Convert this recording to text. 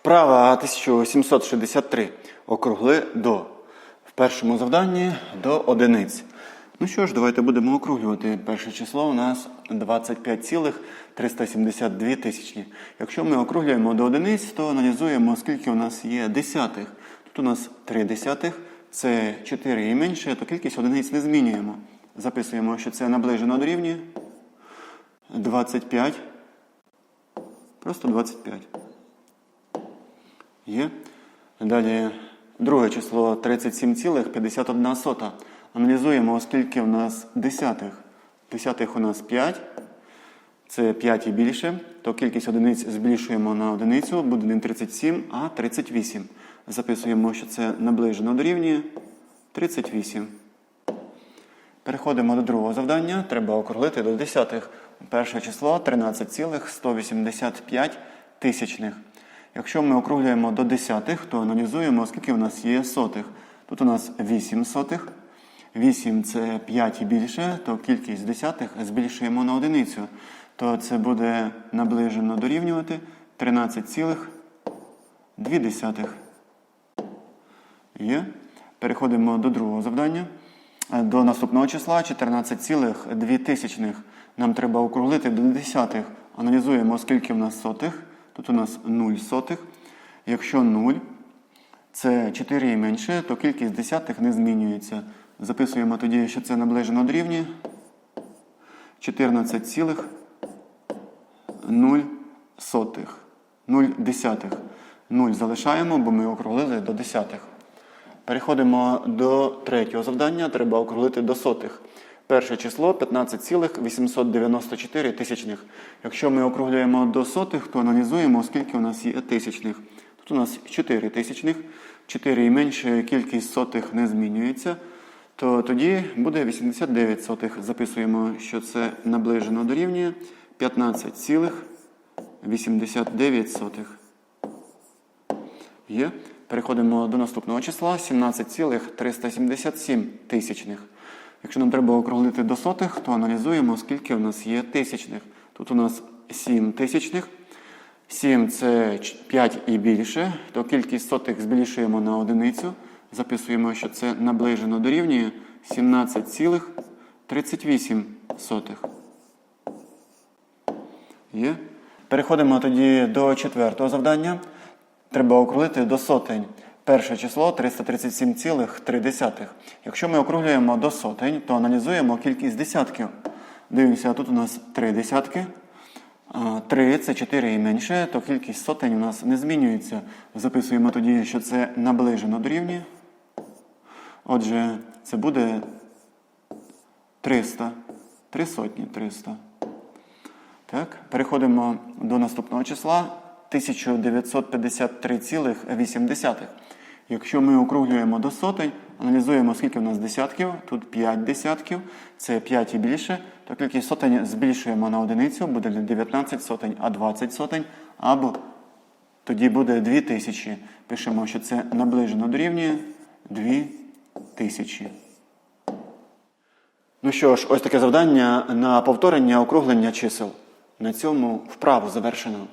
Вправа 1763. Округли до. В першому завданні до одиниць. Ну що ж, давайте будемо округлювати. Перше число у нас 25,372 тисячні. Якщо ми округлюємо до одиниць, то аналізуємо, скільки у нас є десятих. Тут у нас 3 десятих, це 4 і менше, то кількість одиниць не змінюємо. Записуємо, що це наближено до рівня 25. Просто 25. Є. Далі друге число 37,51. Аналізуємо, оскільки в нас десятих. Десятих у нас 5. Це 5 і більше. То кількість одиниць збільшуємо на одиницю. Буде не 37, а 38. Записуємо, що це наближено до рівня 38. Переходимо до другого завдання. Треба округлити до десятих. Перше число 13,185 тисячних. Якщо ми округлюємо до десятих, то аналізуємо, скільки у нас є сотих. Тут у нас 8 сотих. 8 це 5 і більше, то кількість десятих збільшуємо на одиницю. То це буде наближено дорівнювати 13,2. Є. Переходимо до другого завдання. До наступного числа 14,2. Нам треба округлити до десятих. Аналізуємо, скільки в нас сотих. Тут у нас 0 сотих. Якщо 0 це 4 і менше, то кількість десятих не змінюється. Записуємо тоді, що це наближено до рівня 14,0 сотих. 0 десятих. 0 залишаємо, бо ми округлили до десятих. Переходимо до третього завдання. Треба округлити до сотих. Перше число 15,894 тисячних. Якщо ми округлюємо до сотих, то аналізуємо, скільки у нас є тисячних. Тут у нас 4 тисячних, 4 і менше кількість сотих не змінюється. То тоді буде 89 сотих. Записуємо, що це наближено до рівня 15,89 сотих. Є. Переходимо до наступного числа 17,377 тисячних. Якщо нам треба округлити до сотих, то аналізуємо, скільки в нас є тисячних. Тут у нас 7 тисячних. 7 це 5 і більше, то кількість сотих збільшуємо на одиницю. Записуємо, що це наближено дорівнює 17,38. Є. Переходимо тоді до четвертого завдання. Треба округлити до сотень. Перше число 337,3. Якщо ми округлюємо до сотень, то аналізуємо кількість десятків. Дивимося, тут у нас 3 десятки. 3 це 4 і менше, то кількість сотень у нас не змінюється. Записуємо тоді, що це наближено до рівня. Отже, це буде 300. 3 сотні 300. Так, переходимо до наступного числа 1953,8. Якщо ми округлюємо до сотень, аналізуємо, скільки в нас десятків, тут 5 десятків, це 5 і більше, то кількість сотень збільшуємо на одиницю, буде не 19 сотень, а 20 сотень, або тоді буде 2000. Пишемо, що це наближено дорівнює 2000. Ну що ж, ось таке завдання на повторення округлення чисел. На цьому вправу завершено.